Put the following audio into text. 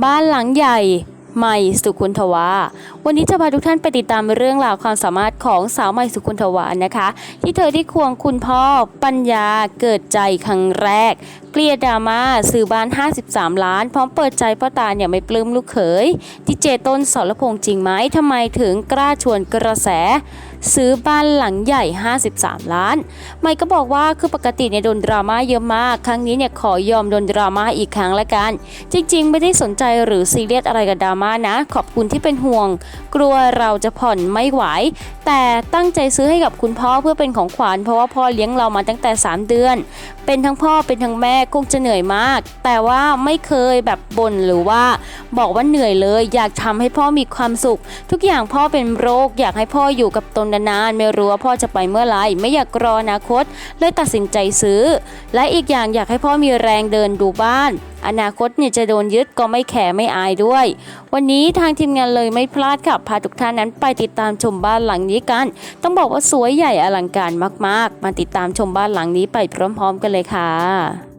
บ้านหลังใหญ่ ใหม่สุขุนทวา วันนี้จะพาทุกท่านไปติดตามเรื่องราวความสามารถของสาวใหม่สุขุนทวานนะคะ ที่เธอได้ควงคุณพ่อปัญญาเกิดใจครั้งแรก เกลียดดราม่าซื้อบ้าน 53 ล้าน พร้อมเปิดใจพ่อตาเนี่ยไม่ปลื้มลูกเขยดีเจต้นสรพงษ์จริงไหมทำไมถึงกล้าชวนกระแส ซื้อบ้านหลังใหญ่ 53 ล้าน ไม่ก็บอกว่าคือปกติเนี่ยโดนดราม่าเยอะมาก ครั้งนี้เนี่ยขอยอมโดนดราม่าอีกครั้งละกัน จริง ๆ ไม่ได้สนใจหรือซีเรียสอะไรกับดราม่านะ ขอบคุณที่เป็นห่วงกลัวเราจะผ่อนไม่ไหว แต่ตั้งใจซื้อให้กับคุณพ่อเพื่อเป็นของขวัญเพราะว่าพ่อเลี้ยงเรามาตั้งแต่ 3 เดือน เป็นทั้งพ่อเป็นทั้งแม่คงจะเหนื่อยมาก แต่ว่าไม่เคยแบบบ่นหรือว่า บอกว่าเหนื่อยเลย อยากทำให้พ่อมีความสุข ทุกอย่างพ่อเป็นโรค อยากให้พ่ออยู่กับตนนานๆไม่รู้ว่าพ่อจะไปเมื่อไหร่ไม่อยากรออนาคต เลยตัดสินใจซื้อ และอีกอย่างอยากให้พ่อมีแรงเดินดูบ้าน อนาคตเนี่ยจะโดนยึดก็ไม่แข์ไม่อายด้วย วันนี้ทางทีมงานเลยไม่พลาดค่ะพาทุกท่านนั้นไปติดตามชมบ้านหลังนี้กัน ต้องบอกว่าสวยใหญ่อลังการมาก ๆ มาติดตามชมบ้านหลังนี้ไปพร้อม ๆ กันเลยค่ะ